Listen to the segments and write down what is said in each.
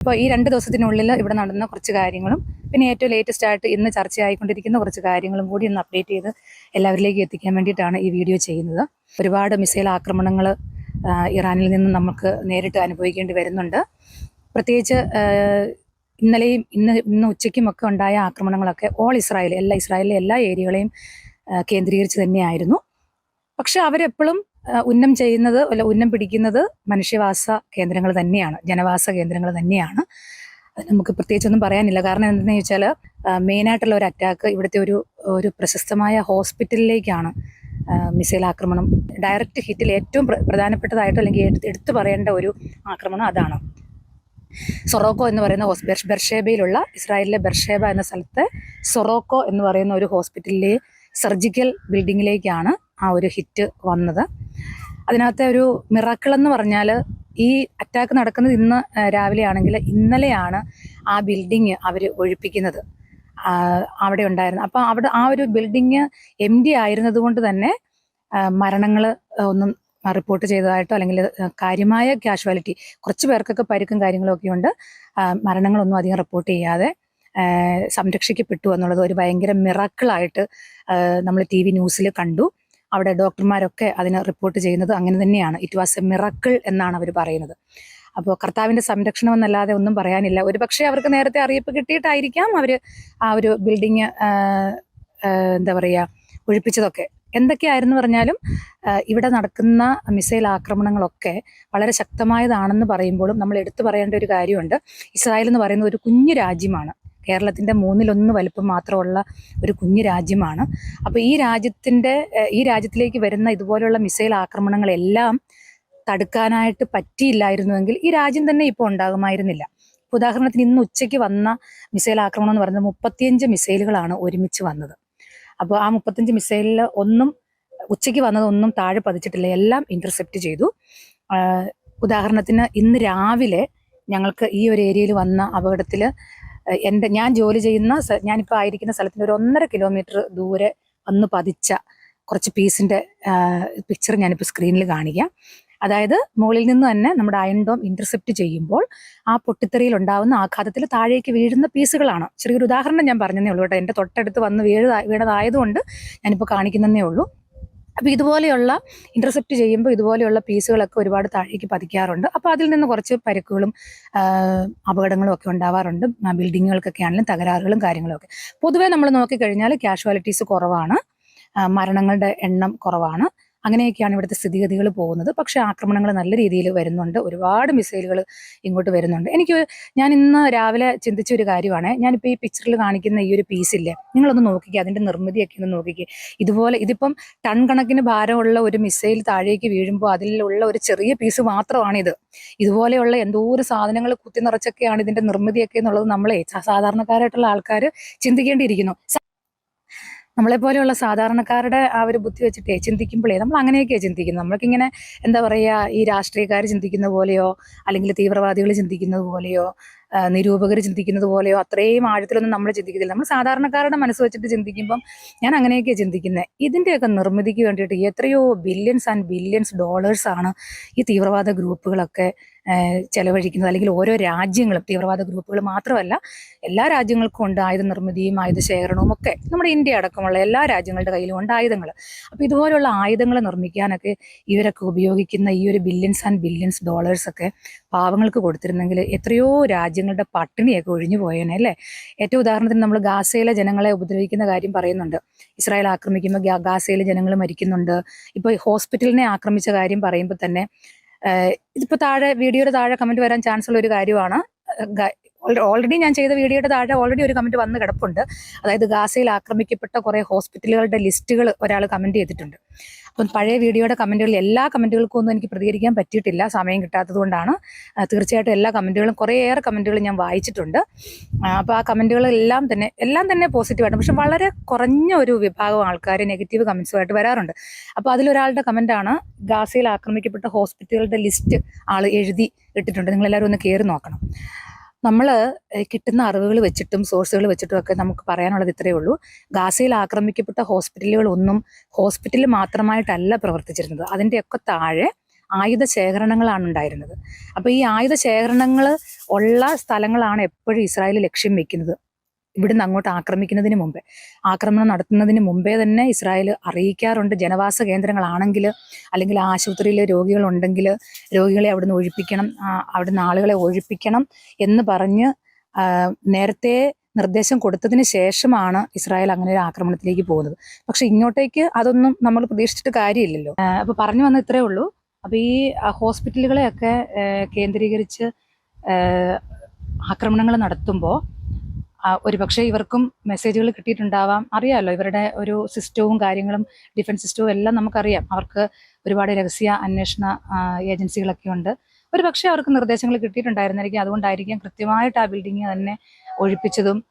അപ്പോൾ ഈ രണ്ട് ദിവസത്തിനുള്ളിൽ ഇവിടെ നടന്ന കുറച്ച് കാര്യങ്ങളും പിന്നെ ഏറ്റവും ലേറ്റസ്റ്റ് ആയിട്ട് ഇന്ന് ചർച്ചയായിക്കൊണ്ടിരിക്കുന്ന കുറച്ച് കാര്യങ്ങളും കൂടി ഒന്ന് അപ്ഡേറ്റ് ചെയ്ത് എല്ലാവരിലേക്ക് എത്തിക്കാൻ വേണ്ടിയിട്ടാണ് ഈ വീഡിയോ ചെയ്യുന്നത്. ഒരുപാട് മിസൈൽ ആക്രമണങ്ങൾ ഇറാനിൽ നിന്ന് നമുക്ക് നേരിട്ട് അനുഭവിക്കേണ്ടി വരുന്നുണ്ട്. പ്രത്യേകിച്ച് ഇന്നലെയും ഇന്ന് ഇന്ന് ഉച്ചയ്ക്കും ഒക്കെ ഉണ്ടായ ആക്രമണങ്ങളൊക്കെ ഓൾ ഇസ്രായേൽ എല്ലാ ഇസ്രായേലിലെ എല്ലാ ഏരിയകളെയും കേന്ദ്രീകരിച്ച് തന്നെയായിരുന്നു. പക്ഷെ അവരെപ്പോഴും ഉന്നം ചെയ്യുന്നത് അല്ല ഉന്നം പിടിക്കുന്നത് മനുഷ്യവാസ കേന്ദ്രങ്ങൾ തന്നെയാണ് ജനവാസ കേന്ദ്രങ്ങൾ തന്നെയാണ്. അത് നമുക്ക് പ്രത്യേകിച്ചൊന്നും പറയാനില്ല. കാരണം എന്താണെന്ന് ചോദിച്ചാൽ മെയിനായിട്ടുള്ള ഒരു അറ്റാക്ക് ഇവിടുത്തെ ഒരു ഒരു പ്രശസ്തമായ ഹോസ്പിറ്റലിലേക്കാണ് മിസൈൽ ആക്രമണം. ഡയറക്റ്റ് ഹിറ്റിൽ ഏറ്റവും പ്ര- പ്രധാനപ്പെട്ടതായിട്ട് അല്ലെങ്കിൽ എടുത്തു പറയേണ്ട ഒരു ആക്രമണം അതാണ്. സൊറോക്കോ എന്ന് പറയുന്ന ഹോസ്പിറ്റൽ ബെർഷേബയിലുള്ള ഇസ്രായേലിലെ ബെർഷേബ എന്ന സ്ഥലത്തെ സൊറോക്കോ എന്ന് പറയുന്ന ഒരു ഹോസ്പിറ്റലിലെ സർജിക്കൽ ബിൽഡിങ്ങിലേക്കാണ് ആ ഒരു ഹിറ്റ് വന്നത്. അതിനകത്തെ ഒരു മിറക്കിൾ എന്ന് പറഞ്ഞാൽ ഈ അറ്റാക്ക് നടക്കുന്നത് ഇന്ന് രാവിലെ ആണെങ്കിൽ ഇന്നലെയാണ് ആ ബിൽഡിങ് അവർ ഒഴിപ്പിക്കുന്നത്. അവിടെ ഉണ്ടായിരുന്നു അപ്പം അവിടെ ആ ഒരു ബിൽഡിങ് എം ഡി ആയിരുന്നതുകൊണ്ട് തന്നെ മരണങ്ങൾ ഒന്നും റിപ്പോർട്ട് ചെയ്തതായിട്ടോ അല്ലെങ്കിൽ കാര്യമായ കാഷ്വാലിറ്റി കുറച്ച് പേർക്കൊക്കെ പരിക്കും കാര്യങ്ങളൊക്കെ ഉണ്ട്. മരണങ്ങളൊന്നും അധികം റിപ്പോർട്ട് ചെയ്യാതെ സംരക്ഷിക്കപ്പെട്ടു എന്നുള്ളത് ഒരു ഭയങ്കര മിറക്കിളായിട്ട് നമ്മൾ ടി വി ന്യൂസിൽ കണ്ടു. അവിടെ ഡോക്ടർമാരൊക്കെ അതിന് റിപ്പോർട്ട് ചെയ്യുന്നത് അങ്ങനെ തന്നെയാണ്. ഇറ്റ് വാസ് എ മിറക്കിൾ എന്നാണ് അവർ പറയുന്നത്. അപ്പോൾ കർത്താവിന്റെ സംരക്ഷണം എന്നല്ലാതെ ഒന്നും പറയാനില്ല. ഒരു പക്ഷേ അവർക്ക് നേരത്തെ അറിയിപ്പ് കിട്ടിയിട്ടായിരിക്കാം അവർ ആ ഒരു ബിൽഡിങ് എന്താ പറയുക ഒഴിപ്പിച്ചതൊക്കെ. എന്തൊക്കെയായിരുന്നു പറഞ്ഞാലും ഇവിടെ നടക്കുന്ന മിസൈൽ ആക്രമണങ്ങളൊക്കെ വളരെ ശക്തമായതാണെന്ന് പറയുമ്പോഴും നമ്മൾ എടുത്തു പറയേണ്ട ഒരു കാര്യമുണ്ട്. ഇസ്രായേൽ എന്ന് പറയുന്നത് ഒരു കുഞ്ഞു രാജ്യമാണ്. കേരളത്തിന്റെ മൂന്നിലൊന്ന് വലുപ്പം മാത്രമുള്ള ഒരു കുഞ്ഞു രാജ്യമാണ്. അപ്പോൾ ഈ രാജ്യത്തിന്റെ ഈ രാജ്യത്തിലേക്ക് വരുന്ന ഇതുപോലെയുള്ള മിസൈൽ ആക്രമണങ്ങളെല്ലാം തടുക്കാനായിട്ട് പറ്റിയില്ലായിരുന്നുവെങ്കിൽ ഈ രാജ്യം തന്നെ ഇപ്പോൾ ഉണ്ടാകുമായിരുന്നില്ല. ഉദാഹരണത്തിന് ഇന്ന് ഉച്ചയ്ക്ക് വന്ന മിസൈൽ ആക്രമണം എന്ന് പറയുന്നത് മുപ്പത്തിയഞ്ച് മിസൈലുകളാണ് ഒരുമിച്ച് വന്നത്. അപ്പോൾ ആ മുപ്പത്തഞ്ച് മിസൈലിൽ ഒന്നും ഉച്ചയ്ക്ക് വന്നതൊന്നും താഴെ പതിച്ചിട്ടില്ല. എല്ലാം ഇന്റർസെപ്റ്റ് ചെയ്തു. ഉദാഹരണത്തിന് ഇന്ന് രാവിലെ ഞങ്ങൾക്ക് ഈ ഒരു ഏരിയയിൽ വന്ന അപകടത്തിൽ എന്റെ ഞാൻ ജോലി ചെയ്യുന്ന ഞാനിപ്പോൾ ആയിരിക്കുന്ന സ്ഥലത്തിന് ഒരു ഒന്നര കിലോമീറ്റർ ദൂരെ അന്ന് പതിച്ച കുറച്ച് പീസിന്റെ പിക്ചർ ഞാനിപ്പോൾ സ്ക്രീനിൽ കാണിക്കാം. അതായത് മുകളിൽ നിന്ന് തന്നെ നമ്മുടെ അയൺ ഡോം ഇന്റർസെപ്റ്റ് ചെയ്യുമ്പോൾ ആ പൊട്ടിത്തെറിയിൽ ഉണ്ടാകുന്ന ആഘാതത്തിൽ താഴേക്ക് വീഴുന്ന പീസുകളാണ്. ചെറിയൊരു ഉദാഹരണം ഞാൻ പറഞ്ഞതേ ഉള്ളൂ കേട്ടോ. എന്റെ തൊട്ടടുത്ത് വന്ന് വീഴ വീണതായതുകൊണ്ട് ഞാനിപ്പോൾ കാണിക്കുന്നതേ ഉള്ളൂ. അപ്പോൾ ഇതുപോലെയുള്ള ഇന്റർസെപ്റ്റ് ചെയ്യുമ്പോൾ ഇതുപോലെയുള്ള പീസുകളൊക്കെ ഒരുപാട് താഴേക്ക് പതിക്കാറുണ്ട്. അപ്പോൾ അതിൽ നിന്ന് കുറച്ച് പരുക്കുകളും അപകടങ്ങളും ഒക്കെ ഉണ്ടാവാറുണ്ട്. ബിൽഡിങ്ങുകൾക്കൊക്കെ ആണെങ്കിലും തകരാറുകളും കാര്യങ്ങളൊക്കെ. പൊതുവേ നമ്മൾ നോക്കിക്കഴിഞ്ഞാൽ കാഷ്വാലിറ്റീസ് കുറവാണ്. മരണങ്ങളുടെ എണ്ണം കുറവാണ്. അങ്ങനെയൊക്കെയാണ് ഇവിടുത്തെ സ്ഥിതിഗതികൾ പോകുന്നത്. പക്ഷേ ആക്രമണങ്ങൾ നല്ല രീതിയിൽ വരുന്നുണ്ട്. ഒരുപാട് മിസൈലുകൾ ഇങ്ങോട്ട് വരുന്നുണ്ട്. എനിക്ക് ഞാൻ ഇന്ന് രാവിലെ ചിന്തിച്ച ഒരു കാര്യമാണ്. ഞാനിപ്പോൾ ഈ പിക്ചറിൽ കാണിക്കുന്ന ഈ ഒരു പീസില്ലേ നിങ്ങളൊന്ന് നോക്കിക്കുക അതിന്റെ നിർമ്മിതിയൊക്കെ ഒന്ന് നോക്കിക്കുക ഇതുപോലെ ഇതിപ്പം ടൺ കണക്കിന് ഭാരമുള്ള ഒരു മിസൈൽ താഴേക്ക് വീഴുമ്പോൾ അതിലുള്ള ഒരു ചെറിയ പീസ് മാത്രമാണിത്. ഇതുപോലെയുള്ള എന്തോ ഒരു സാധനങ്ങൾ കുത്തി നിറച്ചൊക്കെയാണ് ഇതിന്റെ നിർമ്മിതിയൊക്കെ എന്നുള്ളത് നമ്മളെ സാധാരണക്കാരായിട്ടുള്ള ആൾക്കാർ ചിന്തിക്കേണ്ടിയിരിക്കുന്നു. സ- നമ്മളെ പോലെയുള്ള സാധാരണക്കാരുടെ ആ ഒരു ബുദ്ധി വെച്ചിട്ടേ ചിന്തിക്കുമ്പോഴേ നമ്മൾ അങ്ങനെയൊക്കെയാണ് ചിന്തിക്കുന്നത് നമ്മൾക്കിങ്ങനെ എന്താ പറയുക ഈ രാഷ്ട്രീയക്കാർ ചിന്തിക്കുന്ന പോലെയോ അല്ലെങ്കിൽ തീവ്രവാദികൾ ചിന്തിക്കുന്നത് പോലെയോ നിരൂപകർ ചിന്തിക്കുന്നത് പോലെയോ അത്രയും ആഴത്തിലൊന്നും നമ്മൾ ചിന്തിക്കുന്നില്ല നമ്മൾ സാധാരണക്കാരുടെ മനസ്സ് വെച്ചിട്ട് ചിന്തിക്കുമ്പം ഞാൻ അങ്ങനെയൊക്കെ ചിന്തിക്കുന്നത് ഇതിന്റെയൊക്കെ നിർമ്മിതിക്ക് വേണ്ടിയിട്ട് എത്രയോ ബില്യൻസ് ആൻഡ് ബില്യൺസ് ഡോളേഴ്സ് ആണ് ഈ തീവ്രവാദ ഗ്രൂപ്പുകളൊക്കെ ചെലവഴിക്കുന്നത്. അല്ലെങ്കിൽ ഓരോ രാജ്യങ്ങളും തീവ്രവാദ ഗ്രൂപ്പുകൾ മാത്രമല്ല എല്ലാ രാജ്യങ്ങൾക്കും ഉണ്ട് ആയുധ നിർമ്മിതിയും ആയുധ ശേഖരണവും ഒക്കെ. നമ്മുടെ ഇന്ത്യ അടക്കമുള്ള എല്ലാ രാജ്യങ്ങളുടെ കയ്യിലും ഉണ്ട് ആയുധങ്ങൾ അപ്പോൾ ഇതുപോലുള്ള ആയുധങ്ങൾ നിർമ്മിക്കാനൊക്കെ ഇവരൊക്കെ ഉപയോഗിക്കുന്ന ഈ ഒരു ബില്യൺസ് ആൻഡ് ബില്യൺസ് ഡോളേഴ്സ് ഒക്കെ പാവങ്ങൾക്ക് കൊടുത്തിരുന്നെങ്കിൽ എത്രയോ രാജ്യങ്ങളുടെ പട്ടിണിയൊക്കെ ഒഴിഞ്ഞു പോയേനെ അല്ലേ? ഏറ്റവും ഉദാഹരണത്തിന് നമ്മൾ ഗാസയിലെ ജനങ്ങളെ ഉപദ്രവിക്കുന്ന കാര്യം പറയുന്നുണ്ട്. ഇസ്രായേൽ ആക്രമിക്കുമ്പോൾ ഗാസയിലെ ജനങ്ങൾ മരിക്കുന്നുണ്ട്. ഇപ്പോൾ ഹോസ്പിറ്റലിനെ ആക്രമിച്ച കാര്യം പറയുമ്പോൾ തന്നെ ഇതിപ്പോൾ താഴെ വീഡിയോയുടെ താഴെ കമന്റ് വരാൻ ചാൻസ് ഉള്ള ഒരു കാര്യമാണ് ഓൾറെഡി ഞാൻ ചെയ്ത വീഡിയോയുടെ താഴെ ഓൾറെഡി ഒരു കമന്റ് വന്ന് കിടപ്പുണ്ട്. അതായത് ഗാസയിൽ ആക്രമിക്കപ്പെട്ട കുറേ ഹോസ്പിറ്റലുകളുടെ ലിസ്റ്റുകൾ ഒരാൾ കമന്റ് ചെയ്തിട്ടുണ്ട്. അപ്പം പഴയ വീഡിയോയുടെ കമന്റുകളിൽ എല്ലാ കമന്റുകൾക്കും ഒന്നും എനിക്ക് പ്രതികരിക്കാൻ പറ്റിയിട്ടില്ല. സമയം കിട്ടാത്തത് കൊണ്ടാണ്. തീർച്ചയായിട്ടും എല്ലാ കമന്റുകളും കുറേയേറെ കമന്റുകൾ ഞാൻ വായിച്ചിട്ടുണ്ട്. അപ്പോൾ ആ കമന്റുകളെല്ലാം തന്നെ എല്ലാം തന്നെ പോസിറ്റീവായിട്ട് പക്ഷെ വളരെ കുറഞ്ഞ ഒരു വിഭാഗം ആൾക്കാർ നെഗറ്റീവ് കമന്റ്സുമായിട്ട് വരാറുണ്ട്. അപ്പോൾ അതിലൊരാളുടെ കമന്റാണ് ഗാസയിൽ ആക്രമിക്കപ്പെട്ട ഹോസ്പിറ്റലുകളുടെ ലിസ്റ്റ് ആൾ എഴുതി ഇട്ടിട്ടുണ്ട്. നിങ്ങളെല്ലാവരും ഒന്ന് കയറി നോക്കണം. നമ്മൾ കിട്ടുന്ന അറിവുകൾ വെച്ചിട്ടും സോഴ്സുകൾ വെച്ചിട്ടും ഒക്കെ നമുക്ക് പറയാനുള്ളത് ഇത്രയേ ഉള്ളൂ. ഗാസയിൽ ആക്രമിക്കപ്പെട്ട ഹോസ്പിറ്റലുകൾ ഹോസ്പിറ്റലുകളൊന്നും ഹോസ്പിറ്റലിൽ മാത്രമായിട്ടല്ല പ്രവർത്തിച്ചിരുന്നത്. അതിന്റെയൊക്കെ താഴെ ആയുധ ശേഖരണങ്ങളാണ് ഉണ്ടായിരുന്നത്. അപ്പോൾ ഈ ആയുധ ശേഖരണങ്ങൾ ഉള്ള സ്ഥലങ്ങളാണ് എപ്പോഴും ഇസ്രായേൽ ലക്ഷ്യം വെക്കുന്നത്. ഇവിടുന്ന് അങ്ങോട്ട് ആക്രമിക്കുന്നതിന് മുമ്പേ. ആക്രമണം നടത്തുന്നതിന് മുമ്പേ തന്നെ ഇസ്രായേൽ അറിയിക്കാറുണ്ട് ജനവാസ കേന്ദ്രങ്ങളാണെങ്കിൽ അല്ലെങ്കിൽ ആശുപത്രിയിൽ രോഗികളുണ്ടെങ്കിൽ രോഗികളെ അവിടുന്ന് ഒഴിപ്പിക്കണം അവിടെ അവിടുന്ന് ആളുകളെ ഒഴിപ്പിക്കണം എന്ന് പറഞ്ഞ് നേരത്തെ നിർദ്ദേശം കൊടുത്തതിന് ശേഷമാണ് ഇസ്രായേൽ അങ്ങനെ ഒരു ആക്രമണത്തിലേക്ക് പോകുന്നത്. പക്ഷെ ഇങ്ങോട്ടേക്ക് അതൊന്നും നമ്മൾ പ്രതീക്ഷിച്ചിട്ട് കാര്യമില്ലല്ലോ. അപ്പോൾ അപ്പൊ പറഞ്ഞു വന്ന ഇത്രേ ഉള്ളൂ. അപ്പൊ ഈ ഹോസ്പിറ്റലുകളെയൊക്കെ കേന്ദ്രീകരിച്ച് ആക്രമണങ്ങൾ നടത്തുമ്പോൾ ഒരുപക്ഷെ ഇവർക്കും മെസ്സേജുകൾ കിട്ടിയിട്ടുണ്ടാവാം. അറിയാമല്ലോ ഇവരുടെ ഒരു സിസ്റ്റവും കാര്യങ്ങളും ഡിഫൻസ് സിസ്റ്റവും എല്ലാം നമുക്കറിയാം. അവർക്ക് ഒരുപാട് രഹസ്യ അന്വേഷണ ഏജൻസികളൊക്കെ ഉണ്ട്. ഒരു പക്ഷേ അവർക്ക് നിർദ്ദേശങ്ങൾ കിട്ടിയിട്ടുണ്ടായിരുന്നായിരിക്കും. അതുകൊണ്ടായിരിക്കും കൃത്യമായിട്ട് ആ ബിൽഡിംഗ് തന്നെ ഒഴിപ്പിച്ചതും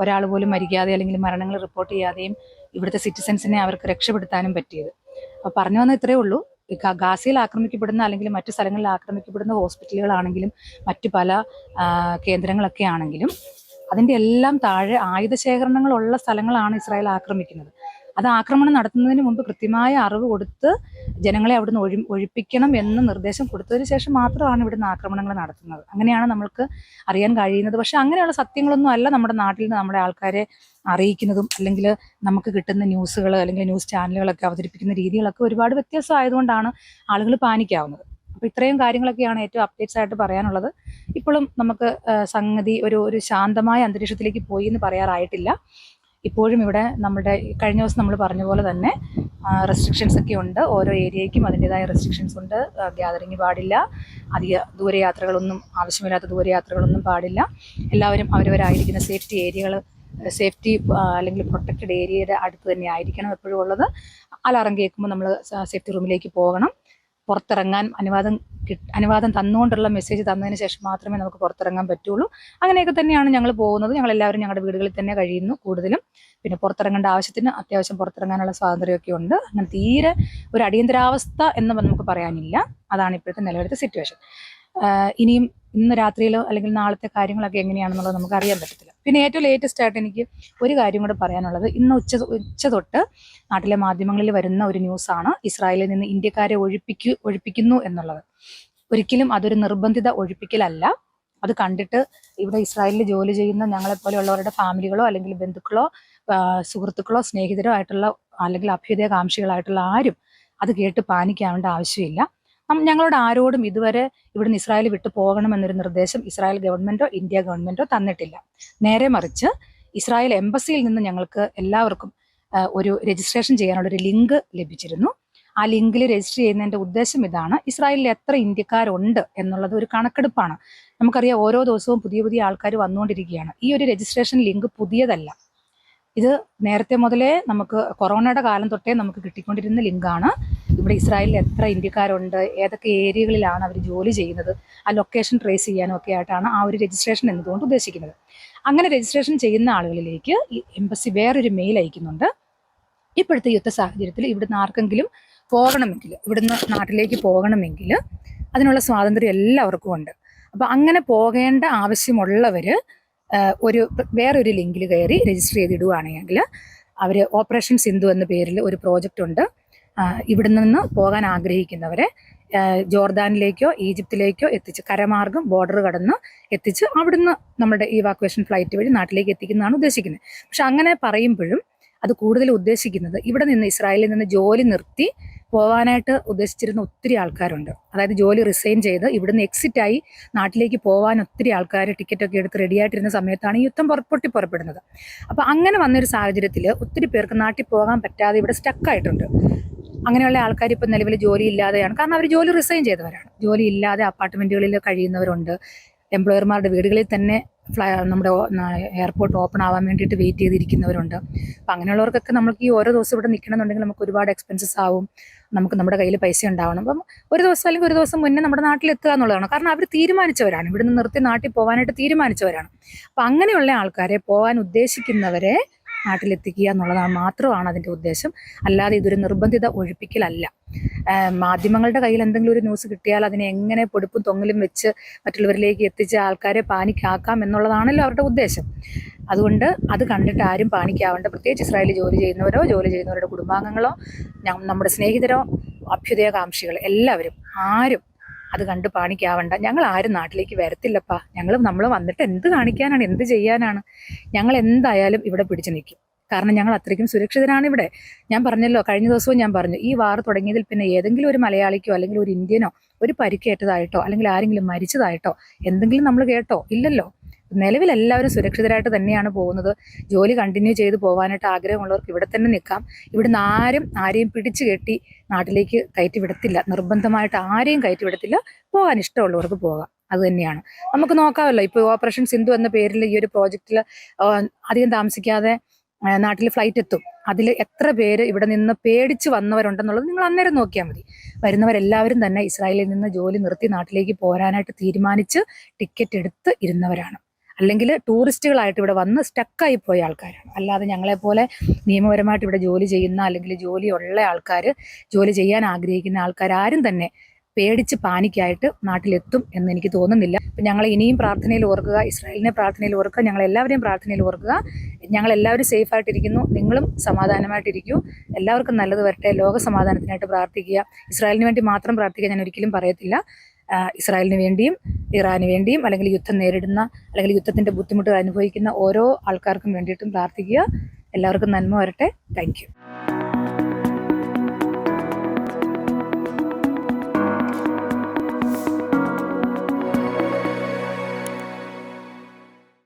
ഒരാൾ പോലും മരിക്കാതെ അല്ലെങ്കിൽ മരണങ്ങൾ റിപ്പോർട്ട് ചെയ്യാതെയും ഇവിടുത്തെ സിറ്റിസൻസിനെ അവർക്ക് രക്ഷപ്പെടുത്താനും പറ്റിയത്. അപ്പോൾ പറഞ്ഞു വന്ന ഇത്രയേ ഉള്ളൂ. ഗാസയിൽ ആക്രമിക്കപ്പെടുന്ന അല്ലെങ്കിൽ മറ്റു സ്ഥലങ്ങളിൽ ആക്രമിക്കപ്പെടുന്ന ഹോസ്പിറ്റലുകളാണെങ്കിലും മറ്റു പല കേന്ദ്രങ്ങളൊക്കെ ആണെങ്കിലും അതിന്റെ എല്ലാം താഴെ ആയുധ ശേഖരണങ്ങളുള്ള സ്ഥലങ്ങളാണ് ഇസ്രായേൽ ആക്രമിക്കുന്നത്. അത് ആക്രമണം നടത്തുന്നതിന് മുമ്പ് കൃത്യമായ അറിവ് കൊടുത്ത് ജനങ്ങളെ അവിടുന്ന് ഒഴി ഒഴിപ്പിക്കണം എന്ന് നിർദ്ദേശം കൊടുത്തതിന് ശേഷം മാത്രമാണ് ഇവിടുന്ന് ആക്രമണങ്ങൾ നടത്തുന്നത്. അങ്ങനെയാണ് നമ്മൾക്ക് അറിയാൻ കഴിയുന്നത്. പക്ഷെ അങ്ങനെയുള്ള സത്യങ്ങളൊന്നും അല്ല നമ്മുടെ നാട്ടിൽ നിന്ന് നമ്മുടെ ആൾക്കാരെ അറിയിക്കുന്നതും അല്ലെങ്കിൽ നമുക്ക് കിട്ടുന്ന ന്യൂസുകൾ അല്ലെങ്കിൽ ന്യൂസ് ചാനലുകളൊക്കെ അവതരിപ്പിക്കുന്ന രീതികളൊക്കെ ഒരുപാട് വ്യത്യാസം ആയതുകൊണ്ടാണ് ആളുകൾ പാനിക്കാവുന്നത്. അപ്പോൾ ഇത്രയും കാര്യങ്ങളൊക്കെയാണ് ഏറ്റവും അപ്ഡേറ്റ്സ് ആയിട്ട് പറയാനുള്ളത്. ഇപ്പോഴും നമുക്ക് സംഗതി ഒരു ഒരു ശാന്തമായ അന്തരീക്ഷത്തിലേക്ക് പോയി എന്ന് പറയാറായിട്ടില്ല. ഇപ്പോഴും ഇവിടെ നമ്മുടെ കഴിഞ്ഞ ദിവസം നമ്മൾ പറഞ്ഞ പോലെ തന്നെ റെസ്ട്രിക്ഷൻസ് ഒക്കെ ഉണ്ട്. ഓരോ ഏരിയയ്ക്കും അതിന്റെതായ റെസ്ട്രിക്ഷൻസ് ഉണ്ട്. ഗ്യാതറിങ് പാടില്ല. അധിക ദൂരയാത്രകളൊന്നും ആവശ്യമില്ലാത്ത ദൂരയാത്രകളൊന്നും പാടില്ല. എല്ലാവരും അവരവരായിരിക്കുന്ന സേഫ്റ്റി ഏരിയകൾ സേഫ്റ്റി അല്ലെങ്കിൽ പ്രൊട്ടക്റ്റഡ് ഏരിയയുടെ അടുത്ത് തന്നെ ആയിരിക്കണം എപ്പോഴും ഉള്ളത്. അലാറം കേൾക്കുമ്പോൾ നമ്മൾ സേഫ്റ്റി റൂമിലേക്ക് പോകണം. പുറത്തിറങ്ങാൻ അനുവാദം അനുവാദം തന്നുകൊണ്ടുള്ള മെസ്സേജ് തന്നതിന് ശേഷം മാത്രമേ നമുക്ക് പുറത്തിറങ്ങാൻ പറ്റുള്ളൂ. അങ്ങനെയൊക്കെ തന്നെയാണ് ഞങ്ങൾ പോകുന്നത്. ഞങ്ങൾ എല്ലാവരും ഞങ്ങളുടെ വീടുകളിൽ തന്നെ കഴിയുന്നു കൂടുതലും. പിന്നെ പുറത്തിറങ്ങേണ്ട ആവശ്യത്തിന് അത്യാവശ്യം പുറത്തിറങ്ങാനുള്ള സ്വാതന്ത്ര്യമൊക്കെ ഉണ്ട്. അങ്ങനെ തീരെ ഒരു അടിയന്തരാവസ്ഥ എന്ന് നമുക്ക് പറയാനില്ല. അതാണ് ഇപ്പോഴത്തെ നിലവിലത്തെ സിറ്റുവേഷൻ ഇനിയും ഇന്ന് രാത്രിയിലോ അല്ലെങ്കിൽ നാളത്തെ കാര്യങ്ങളൊക്കെ എങ്ങനെയാണെന്നുള്ളത് നമുക്ക് അറിയാൻ പറ്റത്തില്ല. പിന്നെ ഏറ്റവും ലേറ്റസ്റ്റ് ആയിട്ട് എനിക്ക് ഒരു കാര്യം കൂടെ പറയാനുള്ളത്. ഇന്ന് ഉച്ച ഉച്ച തൊട്ട് നാട്ടിലെ മാധ്യമങ്ങളിൽ വരുന്ന ഒരു ന്യൂസാണ് ഇസ്രായേലിൽ നിന്ന് ഇന്ത്യക്കാരെ ഒഴിപ്പിക്കു ഒഴിപ്പിക്കുന്നു എന്നുള്ളത്. ഒരിക്കലും അതൊരു നിർബന്ധിത ഒഴിപ്പിക്കലല്ല. അത് കണ്ടിട്ട് ഇവിടെ ഇസ്രായേലിൽ ജോലി ചെയ്യുന്ന ഞങ്ങളെപ്പോലെയുള്ളവരുടെ ഫാമിലികളോ അല്ലെങ്കിൽ ബന്ധുക്കളോ സുഹൃത്തുക്കളോ സ്നേഹിതരോ ആയിട്ടുള്ള അല്ലെങ്കിൽ അഭ്യുദയകാംക്ഷികളായിട്ടുള്ള ആരും അത് കേട്ട് പാനിക്കാവേണ്ട ആവശ്യമില്ല. ഞങ്ങളോട് ആരോടും ഇതുവരെ ഇവിടുന്ന് ഇസ്രായേൽ വിട്ടു പോകണമെന്നൊരു നിർദ്ദേശം ഇസ്രായേൽ ഗവൺമെന്റോ ഇന്ത്യ ഗവൺമെന്റോ തന്നിട്ടില്ല. നേരെ മറിച്ച് ഇസ്രായേൽ എംബസിയിൽ നിന്ന് ഞങ്ങൾക്ക് എല്ലാവർക്കും ഒരു രജിസ്ട്രേഷൻ ചെയ്യാനുള്ള ഒരു ലിങ്ക് ലഭിച്ചിരുന്നു. ആ ലിങ്കിൽ രജിസ്റ്റർ ചെയ്യുന്നതിന്റെ ഉദ്ദേശം ഇതാണ് ഇസ്രായേലിൽ എത്ര ഇന്ത്യക്കാരുണ്ട് എന്നുള്ളത് ഒരു കണക്കെടുപ്പാണ്. നമുക്കറിയാം ഓരോ ദിവസവും പുതിയ പുതിയ ആൾക്കാർ വന്നുകൊണ്ടിരിക്കുകയാണ്. ഈ ഒരു രജിസ്ട്രേഷൻ ലിങ്ക് പുതിയതല്ല. ഇത് നേരത്തെ മുതലേ നമുക്ക് കൊറോണയുടെ കാലം തൊട്ടേ നമുക്ക് കിട്ടിക്കൊണ്ടിരുന്ന ലിങ്കാണ്. ഇവിടെ ഇസ്രായേലിൽ എത്ര ഇന്ത്യക്കാരുണ്ട് ഏതൊക്കെ ഏരിയകളിലാണ് അവർ ജോലി ചെയ്യുന്നത് ആ ലൊക്കേഷൻ ട്രേസ് ചെയ്യാനും ഒക്കെ ആയിട്ടാണ് ആ ഒരു രജിസ്ട്രേഷൻ എന്നതുകൊണ്ട് ഉദ്ദേശിക്കുന്നത്. അങ്ങനെ രജിസ്ട്രേഷൻ ചെയ്യുന്ന ആളുകളിലേക്ക് എംബസി വേറൊരു മെയിൽ അയക്കുന്നുണ്ട്. ഇപ്പോഴത്തെ യുദ്ധ സാഹചര്യത്തിൽ ഇവിടുന്ന് ആർക്കെങ്കിലും പോകണമെങ്കിൽ ഇവിടുന്ന് നാട്ടിലേക്ക് പോകണമെങ്കിൽ അതിനുള്ള സ്വാതന്ത്ര്യം എല്ലാവർക്കും ഉണ്ട്. അപ്പോൾ അങ്ങനെ പോകേണ്ട ആവശ്യമുള്ളവർ ഒരു വേറൊരു ലിങ്കിൽ കയറി രജിസ്റ്റർ ചെയ്തിടുകയാണെങ്കിൽ അവർ ഓപ്പറേഷൻ സിന്ധു എന്ന പേരിൽ ഒരു പ്രോജക്റ്റ് ഉണ്ട്. ഇവിടെ നിന്ന് പോകാൻ ആഗ്രഹിക്കുന്നവരെ ജോർദാനിലേക്കോ ഈജിപ്തിലേക്കോ എത്തിച്ച് കരമാർഗം ബോർഡർ കടന്ന് എത്തിച്ച് അവിടുന്ന് നമ്മുടെ ഈ വാക്വേഷൻ ഫ്ലൈറ്റ് വഴി നാട്ടിലേക്ക് എത്തിക്കുന്നതാണ് ഉദ്ദേശിക്കുന്നത്. പക്ഷെ അങ്ങനെ പറയുമ്പോഴും അത് കൂടുതൽ ഉദ്ദേശിക്കുന്നത് ഇവിടെ നിന്ന് ഇസ്രായേലിൽ നിന്ന് ജോലി നിർത്തി പോവാനായിട്ട് ഉദ്ദേശിച്ചിരുന്ന ഒത്തിരി ആൾക്കാരുണ്ട്. അതായത് ജോലി റിസൈൻ ചെയ്ത് ഇവിടുന്ന് എക്സിറ്റായി നാട്ടിലേക്ക് പോകാൻ ഒത്തിരി ആൾക്കാർ ടിക്കറ്റൊക്കെ എടുത്ത് റെഡി ആയിട്ടിരുന്ന സമയത്താണ് ഈ യുദ്ധം പുറപ്പെട്ടി പൊട്ടി പുറപ്പെടുന്നത് അപ്പോൾ അങ്ങനെ വന്നൊരു സാഹചര്യത്തിൽ ഒത്തിരി പേർക്ക് നാട്ടിൽ പോകാൻ പറ്റാതെ ഇവിടെ സ്റ്റക്ക് ആയിട്ടുണ്ട്. അങ്ങനെയുള്ള ആൾക്കാർ ഇപ്പം നിലവിൽ ജോലി ഇല്ലാതെയാണ് കാരണം അവർ ജോലി റിസൈൻ ചെയ്തവരാണ്. ജോലി ഇല്ലാതെ അപ്പാർട്ട്മെന്റുകളിൽ കഴിയുന്നവരുണ്ട്. എംപ്ലോയർമാരുടെ വീടുകളിൽ തന്നെ നമ്മുടെ എയർപോർട്ട് ഓപ്പൺ ആവാൻ വേണ്ടിയിട്ട് വെയിറ്റ് ചെയ്തിരിക്കുന്നവരുണ്ട്. അപ്പം അങ്ങനെയുള്ളവർക്കൊക്കെ നമുക്ക് ഈ ഓരോ ദിവസം ഇവിടെ നിൽക്കണമെന്നുണ്ടെങ്കിൽ നമുക്ക് ഒരുപാട് എക്സ്പെൻസസ് ആവും. നമുക്ക് നമ്മുടെ കയ്യിൽ പൈസ ഉണ്ടാവണം. അപ്പം ഒരു ദിവസം അല്ലെങ്കിൽ ഒരു ദിവസം മുന്നേ നമ്മുടെ നാട്ടിൽ എത്തുക എന്നുള്ളതാണ്. കാരണം അവർ തീരുമാനിച്ചവരാണ്. ഇവിടുന്ന് നിർത്തി നാട്ടിൽ പോകാനായിട്ട് തീരുമാനിച്ചവരാണ്. അപ്പം അങ്ങനെയുള്ള ആൾക്കാരെ പോകാൻ ഉദ്ദേശിക്കുന്നവരെ നാട്ടിലെത്തിക്കുക എന്നുള്ളതാണ് മാത്രമാണ് അതിന്റെ ഉദ്ദേശം. അല്ലാതെ ഇതൊരു നിർബന്ധിത ഒഴിപ്പിക്കലല്ല. മാധ്യമങ്ങളുടെ കയ്യിൽ എന്തെങ്കിലും ഒരു ന്യൂസ് കിട്ടിയാൽ അതിനെ എങ്ങനെ പൊടുപ്പും തൊങ്ങലും വെച്ച് മറ്റുള്ളവരിലേക്ക് എത്തിച്ച് ആൾക്കാരെ പാനിക്കാക്കാം എന്നുള്ളതാണല്ലോ അവരുടെ ഉദ്ദേശം. അതുകൊണ്ട് അത് കണ്ടിട്ട് ആരും പാനിക്കാവേണ്ട. പ്രത്യേകിച്ച് ഇസ്രായേലിൽ ജോലി ചെയ്യുന്നവരോ ജോലി ചെയ്യുന്നവരുടെ കുടുംബാംഗങ്ങളോ നമ്മുടെ സ്നേഹിതരോ അഭ്യുദയകാംക്ഷികൾ എല്ലാവരും ആരും അത് കണ്ട് പാണിക്കാവണ്ട. ഞങ്ങൾ ആരും നാട്ടിലേക്ക് വരത്തില്ലപ്പാ. ഞങ്ങൾ നമ്മൾ വന്നിട്ട് എന്ത് കാണിക്കാനാണ് എന്ത് ചെയ്യാനാണ്? ഞങ്ങൾ എന്തായാലും ഇവിടെ പിടിച്ചു നിൽക്കും. കാരണം ഞങ്ങൾ അത്രയ്ക്കും സുരക്ഷിതരാണ് ഇവിടെ. ഞാൻ പറഞ്ഞല്ലോ കഴിഞ്ഞ ദിവസവും ഞാൻ പറഞ്ഞു ഈ വാർ തുടങ്ങിയതിൽ പിന്നെ ഏതെങ്കിലും ഒരു മലയാളിക്കോ അല്ലെങ്കിൽ ഒരു ഇന്ത്യനോ ഒരു പരിക്കേറ്റതായിട്ടോ അല്ലെങ്കിൽ ആരെങ്കിലും മരിച്ചതായിട്ടോ എന്തെങ്കിലും നമ്മൾ കേട്ടോ? ഇല്ലല്ലോ. നിലവിൽ എല്ലാവരും സുരക്ഷിതരായിട്ട് തന്നെയാണ് പോകുന്നത്. ജോലി കണ്ടിന്യൂ ചെയ്ത് പോകാനായിട്ട് ആഗ്രഹമുള്ളവർക്ക് ഇവിടെ തന്നെ നിൽക്കാം. ഇവിടുന്ന് ആരും ആരെയും പിടിച്ചു കെട്ടി നാട്ടിലേക്ക് കയറ്റി വിടത്തില്ല. നിർബന്ധമായിട്ട് ആരെയും കയറ്റി വിടത്തില്ല. പോകാൻ ഇഷ്ടമുള്ളവർക്ക് പോകാം. അത് തന്നെയാണ്. നമുക്ക് നോക്കാമല്ലോ. ഇപ്പോൾ ഓപ്പറേഷൻ സിന്ധു എന്ന പേരിൽ ഈ ഒരു പ്രോജക്റ്റിൽ അധികം താമസിക്കാതെ നാട്ടിൽ ഫ്ലൈറ്റ് എത്തും. അതിൽ എത്ര പേര് ഇവിടെ നിന്ന് പേടിച്ച് വന്നവരുണ്ടെന്നുള്ളത് നിങ്ങൾ അന്നേരം നോക്കിയാൽ മതി. വരുന്നവരെല്ലാവരും തന്നെ ഇസ്രായേലിൽ നിന്ന് ജോലി നിർത്തി നാട്ടിലേക്ക് പോരാനായിട്ട് തീരുമാനിച്ച് ടിക്കറ്റ് എടുത്ത് ഇരുന്നവരാണ്. അല്ലെങ്കിൽ ടൂറിസ്റ്റുകളായിട്ട് ഇവിടെ വന്ന് സ്റ്റക്കായി പോയ ആൾക്കാരാണ്. അല്ലാതെ ഞങ്ങളെപ്പോലെ നിയമപരമായിട്ട് ഇവിടെ ജോലി ചെയ്യുന്ന അല്ലെങ്കിൽ ജോലി ഉള്ള ആൾക്കാർ ജോലി ചെയ്യാൻ ആഗ്രഹിക്കുന്ന ആൾക്കാർ ആരും തന്നെ പേടിച്ച് പാനിക്കായിട്ട് നാട്ടിലെത്തും എന്ന് എനിക്ക് തോന്നുന്നില്ല. അപ്പം ഞങ്ങൾ ഇനിയും പ്രാർത്ഥനയിൽ ഓർക്കുക ഇസ്രായേലിനെ പ്രാർത്ഥനയിൽ ഓർക്കുക ഞങ്ങൾ എല്ലാവരെയും പ്രാർത്ഥനയിൽ ഓർക്കുക. ഞങ്ങൾ എല്ലാവരും സേഫ് ആയിട്ടിരിക്കുന്നു. നിങ്ങളും സമാധാനമായിട്ടിരിക്കൂ. എല്ലാവർക്കും നല്ലത് വരട്ടെ. ലോക സമാധാനത്തിനായിട്ട് പ്രാർത്ഥിക്കുക. ഇസ്രായേലിന് വേണ്ടി മാത്രം പ്രാർത്ഥിക്കുക ഞാൻ ഒരിക്കലും പറയത്തില്ല. ഇസ്രായേലിന് വേണ്ടിയും ഇറാന് വേണ്ടിയും അല്ലെങ്കിൽ യുദ്ധം നേരിടുന്ന അല്ലെങ്കിൽ യുദ്ധത്തിന്റെ ബുദ്ധിമുട്ടുകൾ അനുഭവിക്കുന്ന ഓരോ ആൾക്കാർക്കും വേണ്ടിയിട്ടും പ്രാർത്ഥിക്കുക. എല്ലാവർക്കും നന്മ വരട്ടെ. താങ്ക്